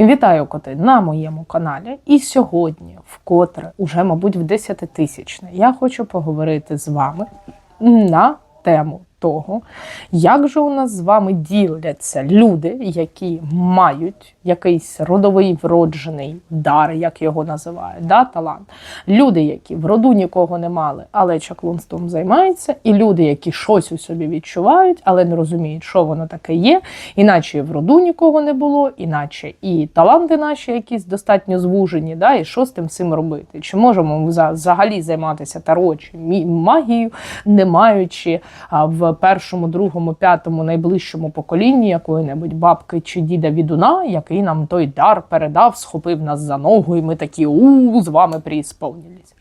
Вітаю коти на моєму каналі. І сьогодні, вкотре, уже, мабуть, в десятитисячне, я хочу поговорити з вами на тему того, як же у нас з вами діляться люди, які мають якийсь родовий вроджений дар, як його називають, да, талант. Люди, які в роду нікого не мали, але чаклунством займаються, і люди, які щось у собі відчувають, але не розуміють, що воно таке є, іначе і в роду нікого не було, іначе і таланти наші якісь достатньо звужені, да, і що з тим всім робити? Чи можемо взагалі займатися таро чи магією, не маючи в першому, другому, п'ятому найближчому поколінні якої-небудь бабки чи діда відуна, який нам той дар передав, схопив нас за ногу, і ми такі у з вами приісповнились.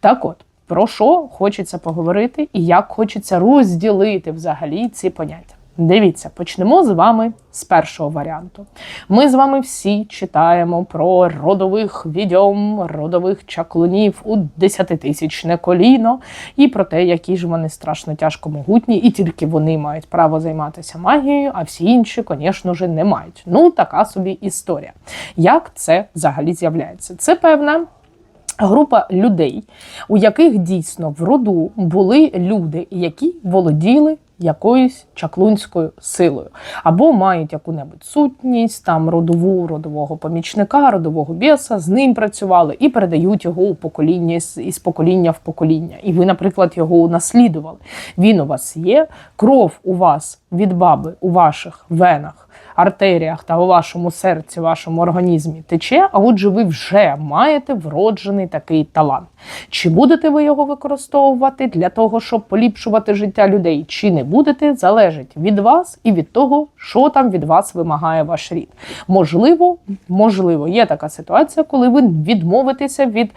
Так от. Про що хочеться поговорити і як хочеться розділити взагалі ці поняття. Дивіться, почнемо з вами з першого варіанту. Ми з вами всі читаємо про родових відьом, родових чаклунів у десятитисячне коліно і про те, які ж вони страшно тяжко могутні, і тільки вони мають право займатися магією, а всі інші, звісно ж, не мають. Ну, така собі історія. Як це взагалі з'являється? Це певна. Група людей, у яких дійсно в роду були люди, які володіли якоюсь чаклунською силою, або мають яку-небудь сутність, там родову, родового помічника, родового біса, з ним працювали і передають його у покоління із покоління в покоління. І ви, наприклад, його унаслідували. Він у вас є, кров у вас від баби у ваших венах артеріях та у вашому серці, вашому організмі тече, а отже, ви вже маєте вроджений такий талант. Чи будете ви його використовувати для того, щоб поліпшувати життя людей, чи не будете, залежить від вас і від того, що там від вас вимагає ваш рід. Можливо, можливо, є така ситуація, коли ви відмовитеся від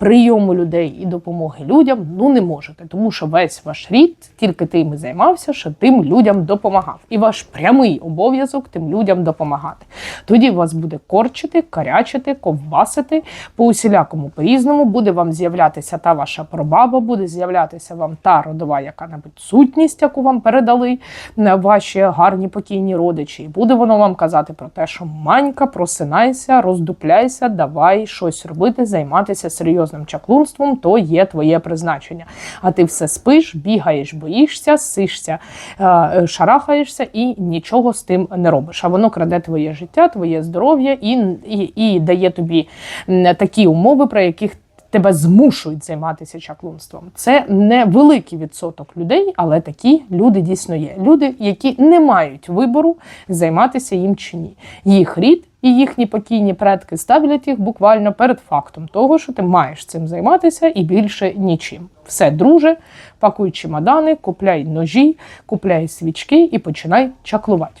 прийому людей і допомоги людям, ну не можете, тому що весь ваш рід тільки тим і займався, що тим людям допомагав. І ваш прямий обов'язок тим людям допомагати. Тоді вас буде корчити, карячити, ковбасити по усілякому по-різному. Буде вам з'являтися та ваша прабаба, буде з'являтися вам та родова яка-небудь сутність, яку вам передали е, ваші гарні покійні родичі. І буде воно вам казати про те, що манька, просинайся, роздупляйся, давай щось робити, займатися серйозним чаклунством, то є твоє призначення. А ти все спиш, бігаєш, боїшся, сишся, е, шарахаєшся і нічого з тим не робиш. А воно краде твоє життя, твоє здоров'я і, і, і дає тобі такі умови, про яких тебе змушують займатися чаклунством. Це невеликий відсоток людей, але такі люди дійсно є. Люди, які не мають вибору займатися їм чи ні. Їх рід і їхні покійні предки ставлять їх буквально перед фактом того, що ти маєш цим займатися і більше нічим. Все, друже, пакуй чемодани, купляй ножі, купляй свічки і починай чаклувати.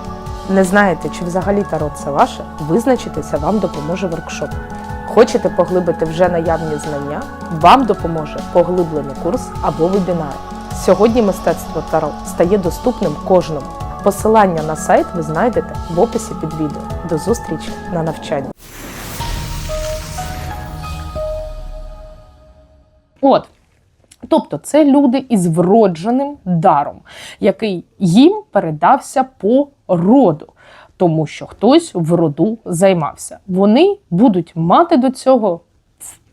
Не знаєте, чи взагалі таро це ваше, визначитися вам допоможе воркшоп. Хочете поглибити вже наявні знання? Вам допоможе поглиблений курс або вебінар. Сьогодні мистецтво Таро стає доступним кожному. Посилання на сайт ви знайдете в описі під відео. До зустрічі на навчанні. От. Тобто це люди із вродженим даром, який їм передався по роду, тому що хтось в роду займався. Вони будуть мати до цього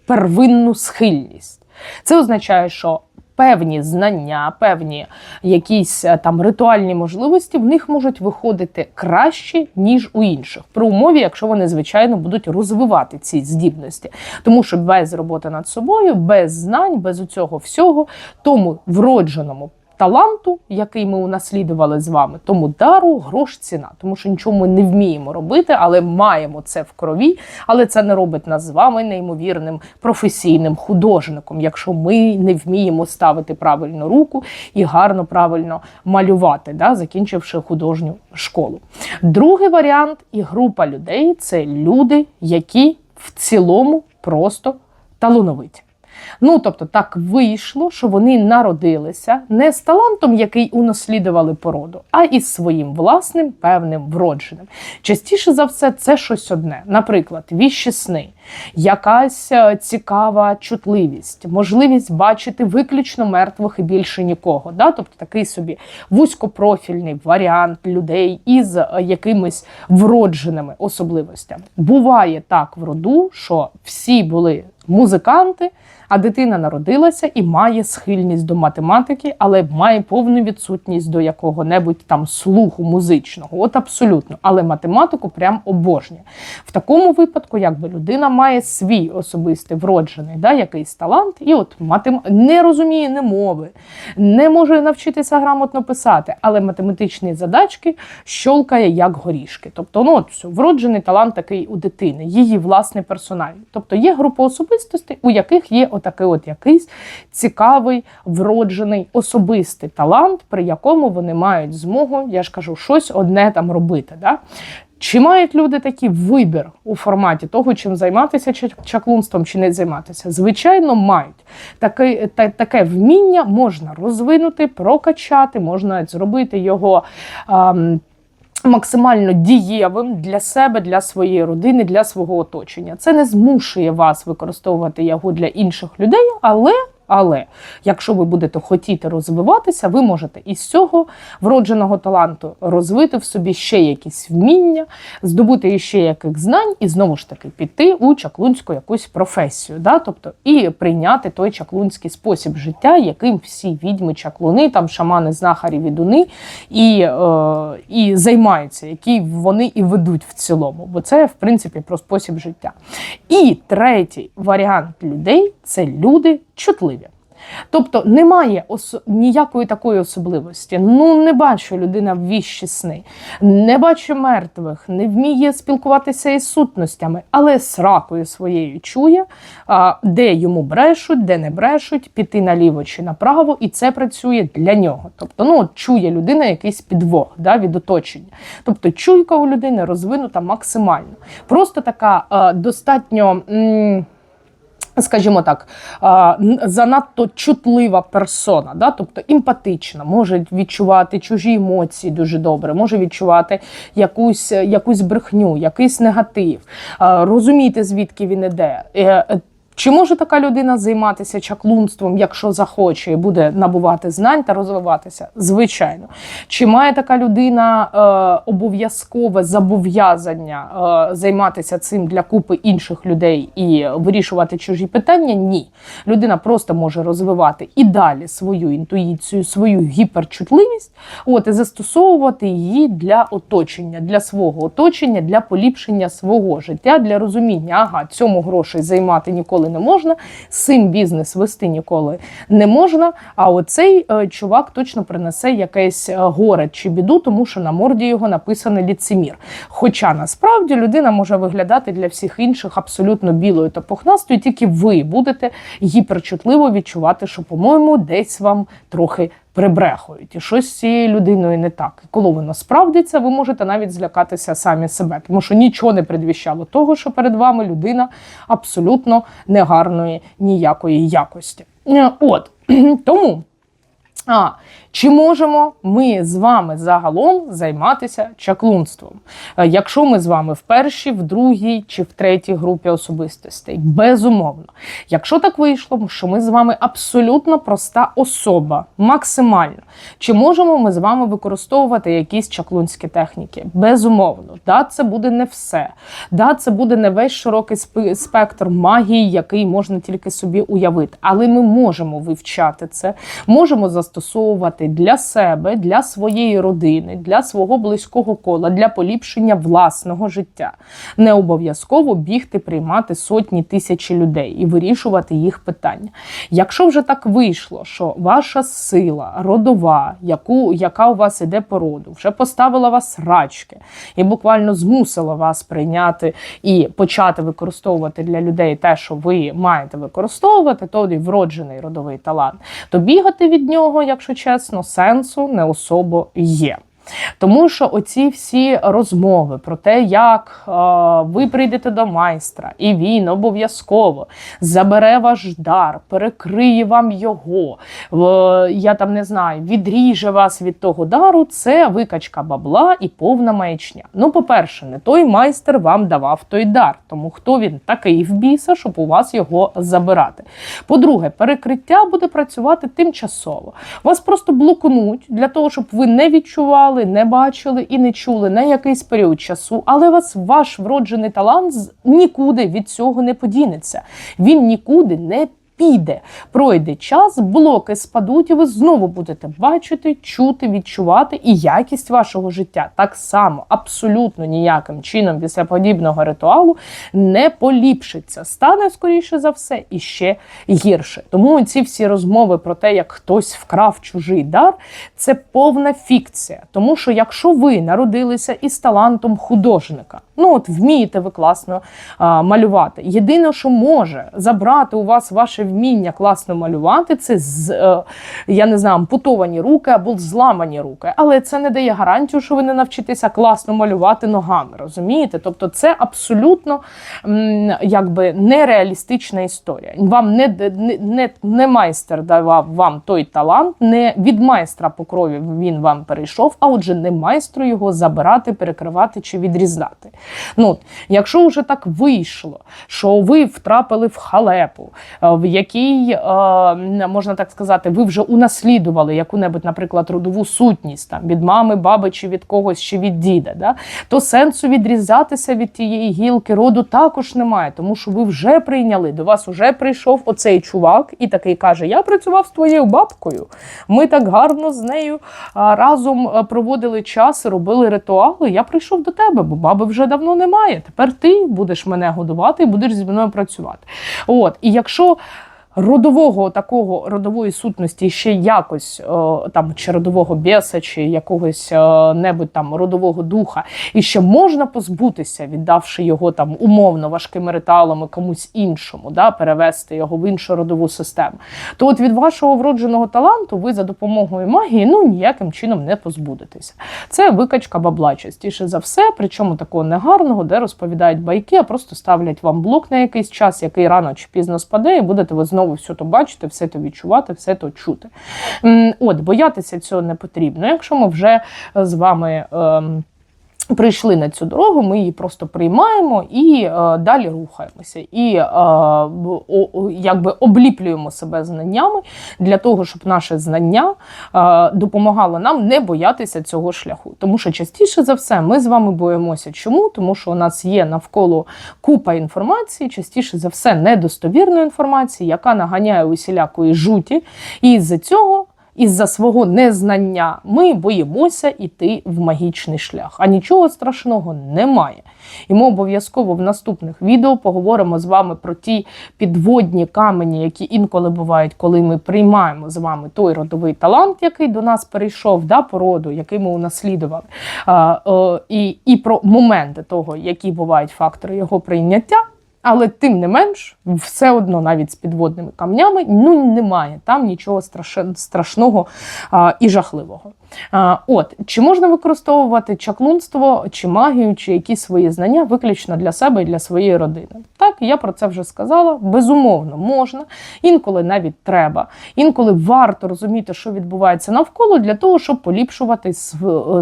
первинну схильність. Це означає, що певні знання, певні якісь е, там ритуальні можливості в них можуть виходити краще, ніж у інших, при умові, якщо вони, звичайно, будуть розвивати ці здібності. Тому що без роботи над собою, без знань, без цього всього, тому вродженому таланту, який ми унаслідували з вами, тому дару грош ціна, тому що нічого ми не вміємо робити, але маємо це в крові. Але це не робить нас з вами неймовірним професійним художником, якщо ми не вміємо ставити правильну руку і гарно правильно малювати, да, закінчивши художню школу. Другий варіант і група людей це люди, які в цілому просто талановиті. Ну, тобто, так вийшло, що вони народилися не з талантом, який унаслідували породу, а із своїм власним певним вродженим. Частіше за все, це щось одне. Наприклад, віщі сни, якась е, цікава чутливість, можливість бачити виключно мертвих і більше нікого. Да? Тобто такий собі вузькопрофільний варіант людей із е, якимись вродженими особливостями. Буває так в роду, що всі були музиканти, а дитина народилася і має схильність до математики, але має повну відсутність до якого-небудь там слуху музичного. От абсолютно. Але математику прям обожнює. В такому випадку, якби людина має свій особистий вроджений да, якийсь талант, і от матем... не розуміє не мови, не може навчитися грамотно писати, але математичні задачки щолкає як горішки. Тобто, ну от вроджений талант такий у дитини, її власний персональний. Тобто є група особистостей, у яких є отакий от якийсь цікавий, вроджений особистий талант, при якому вони мають змогу, я ж кажу, щось одне там робити. Да? Чи мають люди такий вибір у форматі того, чим займатися чаклунством, чи не займатися? Звичайно, мають. Таке, та, таке вміння можна розвинути, прокачати, можна зробити його. Ам, Максимально дієвим для себе, для своєї родини, для свого оточення. Це не змушує вас використовувати його для інших людей, але але якщо ви будете хотіти розвиватися, ви можете із цього вродженого таланту розвити в собі ще якісь вміння, здобути іще яких знань, і знову ж таки піти у чаклунську якусь професію, да? тобто і прийняти той чаклунський спосіб життя, яким всі відьми, чаклуни, там шамани, знахарі, відуни і, е, і займаються, які вони і ведуть в цілому. Бо це, в принципі, про спосіб життя. І третій варіант людей це люди чутливі. Тобто немає ніякої такої особливості. Ну, не бачу людина в віщі сни, не бачу мертвих, не вміє спілкуватися із сутностями, але сракою своєю чує, де йому брешуть, де не брешуть, піти наліво чи направо, і це працює для нього. Тобто, ну, от чує людина якийсь підвох да, від оточення. Тобто, чуйка у людини розвинута максимально. Просто така достатньо. М Скажімо так, занадто чутлива персона, да? тобто емпатична, може відчувати чужі емоції дуже добре, може відчувати якусь якусь брехню, якийсь негатив, розуміти, звідки він іде. Чи може така людина займатися чаклунством, якщо захоче, і буде набувати знань та розвиватися? Звичайно. Чи має така людина е, обов'язкове зобов'язання е, займатися цим для купи інших людей і вирішувати чужі питання? Ні. Людина просто може розвивати і далі свою інтуїцію, свою гіперчутливість, от і застосовувати її для оточення, для свого оточення, для поліпшення свого життя, для розуміння, ага, цьому грошей займати ніколи не можна, цим бізнес вести ніколи не можна. А оцей е, чувак точно принесе якесь е, горе чи біду, тому що на морді його написано ліцемір. Хоча насправді людина може виглядати для всіх інших абсолютно білою та пухнастою, тільки ви будете гіперчутливо відчувати, що, по-моєму, десь вам трохи прибрехують, і щось з цією людиною не так. І коли воно справдиться, ви можете навіть злякатися самі себе, тому що нічого не предвіщало того, що перед вами людина абсолютно негарної ніякої якості. Е, от тому. А чи можемо ми з вами загалом займатися чаклунством? Е, якщо ми з вами в першій, в другій чи в третій групі особистостей? Безумовно. Якщо так вийшло, що ми з вами абсолютно проста особа, максимально, чи можемо ми з вами використовувати якісь чаклунські техніки? Безумовно, да, це буде не все. Да, це буде не весь широкий спектр магії, який можна тільки собі уявити. Але ми можемо вивчати це, можемо застосовувати використовувати для себе, для своєї родини, для свого близького кола, для поліпшення власного життя. Не обов'язково бігти, приймати сотні тисячі людей і вирішувати їх питання. Якщо вже так вийшло, що ваша сила родова, яку, яка у вас іде по роду, вже поставила вас рачки і буквально змусила вас прийняти і почати використовувати для людей те, що ви маєте використовувати, то і вроджений родовий талант, то бігати від нього, якщо чесно, сенсу не особо є. Тому що оці всі розмови про те, як е, ви прийдете до майстра, і він обов'язково забере ваш дар, перекриє вам його, е, я там не знаю, відріже вас від того дару, це викачка бабла і повна маячня. Ну, по-перше, не той майстер вам давав той дар, тому хто він такий в біса, щоб у вас його забирати. По-друге, перекриття буде працювати тимчасово. Вас просто блокнуть для того, щоб ви не відчували, не бачили і не чули на якийсь період часу, але вас ваш вроджений талант нікуди від цього не подінеться. Він нікуди не піде. Пройде час, блоки спадуть, і ви знову будете бачити, чути, відчувати, і якість вашого життя так само абсолютно ніяким чином після подібного ритуалу не поліпшиться. Стане скоріше за все і ще гірше. Тому ці всі розмови про те, як хтось вкрав чужий дар, це повна фікція. Тому що якщо ви народилися із талантом художника, ну от вмієте ви класно а, малювати. Єдине, що може забрати у вас ваше вміння класно малювати, це з е, я не знаю, ампутовані руки або зламані руки. Але це не дає гарантію, що ви не навчитеся класно малювати ногами. Розумієте? Тобто, це абсолютно якби нереалістична історія. Вам не, не, не, не майстер давав вам той талант, не від майстра по крові він вам перейшов, а отже, не майстру його забирати, перекривати чи відрізати. Ну, якщо вже так вийшло, що ви втрапили в халепу, е, в якій, е, можна так сказати, ви вже унаслідували яку-небудь, наприклад, родову сутність там, від мами, баби чи від когось, чи від діда, да? то сенсу відрізатися від тієї гілки роду також немає, тому що ви вже прийняли, до вас вже прийшов оцей чувак і такий каже: Я працював з твоєю бабкою. Ми так гарно з нею разом е, проводили час, робили ритуали. Я прийшов до тебе, бо баби вже давно немає. Тепер ти будеш мене годувати і будеш зі мною працювати. От, і якщо. Родового такого родової сутності ще якось е, там чи родового біса, чи якогось е, небудь там родового духа, і ще можна позбутися, віддавши його там умовно важкими ритуалами комусь іншому, да, перевести його в іншу родову систему. То от від вашого вродженого таланту ви за допомогою магії ну ніяким чином не позбудетеся. Це викачка бабла частіше за все, причому такого негарного, де розповідають байки, а просто ставлять вам блок на якийсь час, який рано чи пізно спаде, і будете ви знову все то бачити, все то відчувати, все то чути. От, боятися цього не потрібно. Якщо ми вже з вами. Прийшли на цю дорогу, ми її просто приймаємо і е, далі рухаємося. І е, о, якби обліплюємо себе знаннями для того, щоб наше знання е, допомагало нам не боятися цього шляху. Тому що частіше за все ми з вами боїмося. Чому? Тому що у нас є навколо купа інформації, частіше за все недостовірної інформації, яка наганяє усілякої жуті. І з-за цього. Із-за свого незнання ми боїмося йти в магічний шлях, а нічого страшного немає. І ми обов'язково в наступних відео поговоримо з вами про ті підводні камені, які інколи бувають, коли ми приймаємо з вами той родовий талант, який до нас перейшов, да, по роду, який ми унаслідували, а, е, і, і про моменти того, які бувають фактори його прийняття. Але тим не менш, все одно, навіть з підводними камнями, ну немає там нічого страшного і жахливого. От чи можна використовувати чаклунство, чи магію, чи якісь свої знання виключно для себе і для своєї родини? Так, я про це вже сказала. Безумовно, можна, інколи навіть треба. Інколи варто розуміти, що відбувається навколо, для того, щоб поліпшувати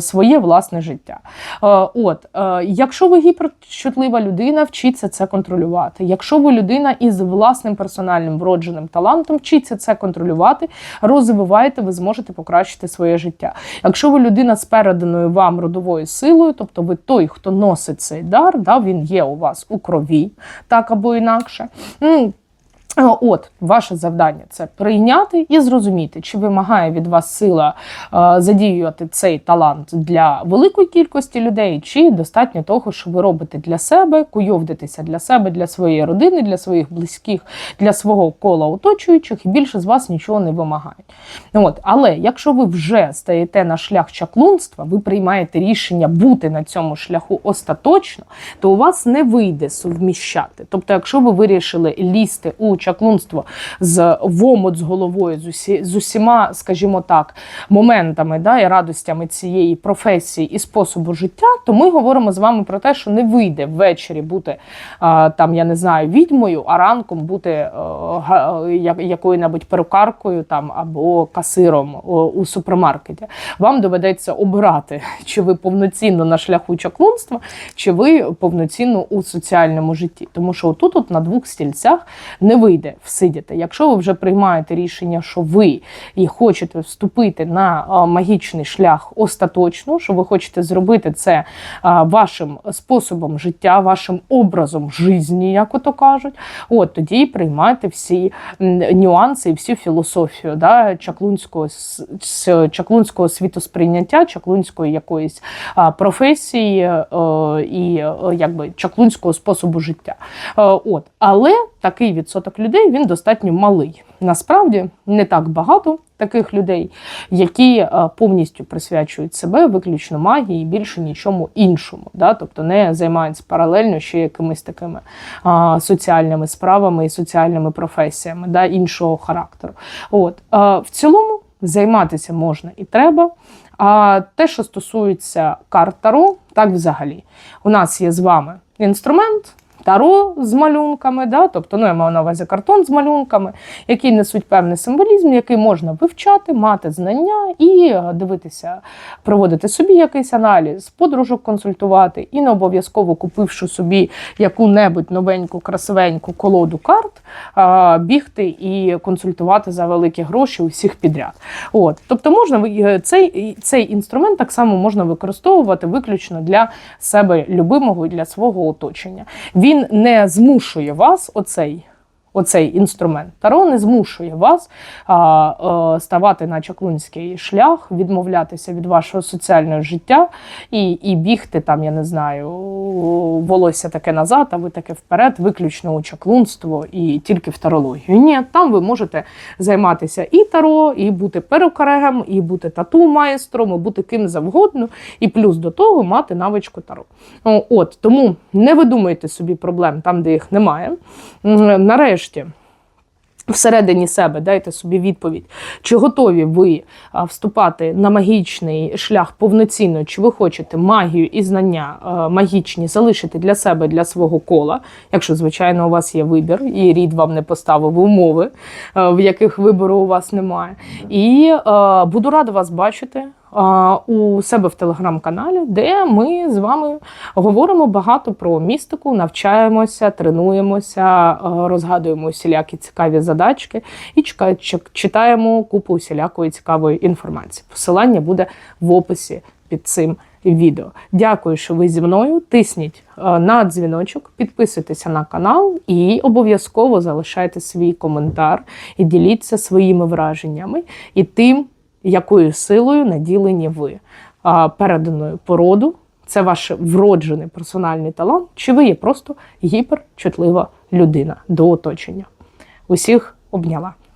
своє власне життя. Е, От, е, якщо ви гіперчутлива людина, вчіться це контролювати. Якщо ви людина із власним персональним вродженим талантом, вчіться це контролювати, розвивайте, ви зможете покращити своє життя. Якщо ви людина з переданою вам родовою силою, тобто ви той, хто носить цей дар, да, він є у вас у крові, так або інакше. Е, От, ваше завдання це прийняти і зрозуміти, чи вимагає від вас сила е, задіювати цей талант для великої кількості людей, чи достатньо того, що ви робите для себе, куйовдитеся для себе, для своєї родини, для своїх близьких, для свого кола оточуючих, і більше з вас нічого не вимагають. От, але якщо ви вже стаєте на шлях чаклунства, ви приймаєте рішення бути на цьому шляху остаточно, то у вас не вийде совміщати. Тобто, якщо ви вирішили лізти у чаклунство з в з головою, з, усі, з усіма, скажімо так, моментами да, і радостями цієї професії і способу життя, то ми говоримо з вами про те, що не вийде ввечері бути а, там, я не знаю, відьмою, а ранком бути е, якою-небудь перукаркою там або касиром о, у супермаркеті. Вам доведеться обирати, чи ви повноцінно на шляху чаклунства, чи ви повноцінно у соціальному житті. Тому що отут, от на двох стільцях, не вийде всидіти. Якщо ви вже приймаєте рішення, що ви і хочете вступити на магічний шлях остаточно, що ви хочете зробити це вашим способом життя, вашим образом житті, як ото кажуть, от тоді приймайте всі нюанси і всю філософію да, чаклунського, чаклунського світосприйняття, чаклунської якоїсь професії е, і е, якби чаклунського способу життя. Е, От, але такий відсоток людей він достатньо малий. Насправді не так багато таких людей, які е, повністю присвячують себе виключно магії більше нічому іншому. Да? Тобто не займаються паралельно ще якимись такими а, соціальними справами і соціальними професіями да, іншого характеру. От, е, в цілому займатися можна і треба. А те, що стосується карт Таро, так взагалі. У нас є з вами інструмент. Таро з малюнками, да? тобто ну, я маю на увазі картон з малюнками, які несуть певний символізм, який можна вивчати, мати знання і е, дивитися, проводити собі якийсь аналіз, подружок консультувати, і не обов'язково купивши собі яку-небудь новеньку, красивеньку колоду карт, бігти і консультувати за великі гроші усіх підряд. От, тобто можна е, цей, цей інструмент так само можна використовувати виключно для себе любимого і для свого оточення. Він не змушує вас, оцей. Оцей інструмент Таро не змушує вас а, е, ставати на чаклунський шлях, відмовлятися від вашого соціального життя і, і бігти там, я не знаю, волосся таке назад, а ви таке вперед, виключно у чаклунство і тільки в тарологію. Ні, там ви можете займатися і таро, і бути перукарем, і бути тату-майстром, і бути ким завгодно, і плюс до того мати навичку таро. От тому не видумуйте собі проблем там, де їх немає. М, Нарешті. Всередині себе дайте собі відповідь, чи готові ви вступати на магічний шлях повноцінно, чи ви хочете магію і знання магічні залишити для себе, для свого кола, якщо, звичайно, у вас є вибір, і рід вам не поставив умови, в яких вибору у вас немає. І буду рада вас бачити у себе в телеграм-каналі, де ми з вами говоримо багато про містику, навчаємося, тренуємося, розгадуємо усілякі цікаві задачки і читаємо купу усілякої цікавої інформації. Посилання буде в описі під цим відео. Дякую, що ви зі мною. Тисніть е, на дзвіночок, підписуйтеся на канал і обов'язково залишайте свій коментар і діліться своїми враженнями і тим, якою силою наділені ви переданою породу. Це ваш вроджений персональний талант, чи ви є просто гіперчутлива людина до оточення. Усіх обняла.